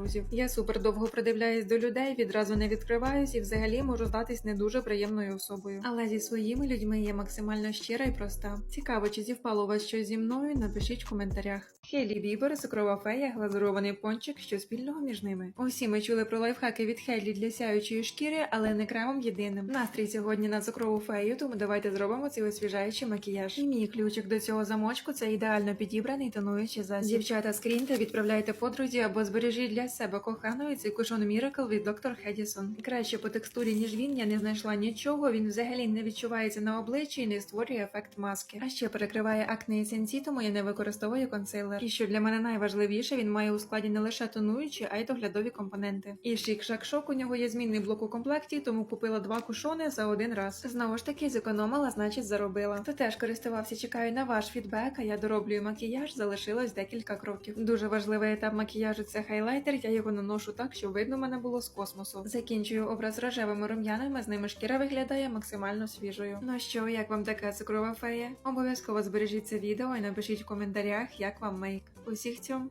друзів. Я супер довго придивляюсь до людей, відразу не відкриваюсь і взагалі можу здатись не дуже приємною особою. Але зі своїми людьми я максимально щира і проста. Цікаво, чи зівпало у вас щось зі мною? Напишіть в коментарях. Хейлі Бібер, цукрова фея, глазурований пончик, що спільного між ними. Усі ми чули про лайфхаки від Хейлі для сяючої шкіри, але не кремом єдиним. Настрій сьогодні на цукрову фею, тому давайте зробимо цей освіжаючий макіяж. І мій ключик до цього замочку це ідеально підібраний тонуючий засіб. Дівчата, скріньте, відправляйте подрузі або збережіть для себе коханої цей кушон Miracle від Dr. Хедісон. Краще по текстурі, ніж він, я не знайшла нічого. Він взагалі не відчувається на обличчі і не створює ефект маски. А ще перекриває акне і сенсі, тому я не використовую консилер. І що для мене найважливіше, він має у складі не лише тонуючі, а й доглядові компоненти. І шик шак у нього є змінний блок у комплекті, тому купила два кушони за один раз. Знову ж таки, зекономила, значить заробила. Хто теж користувався, чекаю на ваш фідбек, а я дороблюю макіяж, залишилось декілька кроків. Дуже важливий етап макіяжу це хайлайтер. Я його наношу так, щоб видно мене було з космосу. Закінчую образ рожевими рум'янами, з ними шкіра виглядає максимально свіжою. Ну що, як вам така цукрова фея? Обов'язково збережіть це відео і напишіть в коментарях, як вам мейк. Усіх цьом.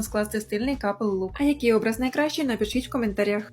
скласти стильний капел лук. А який образ найкращий, напишіть в коментарях.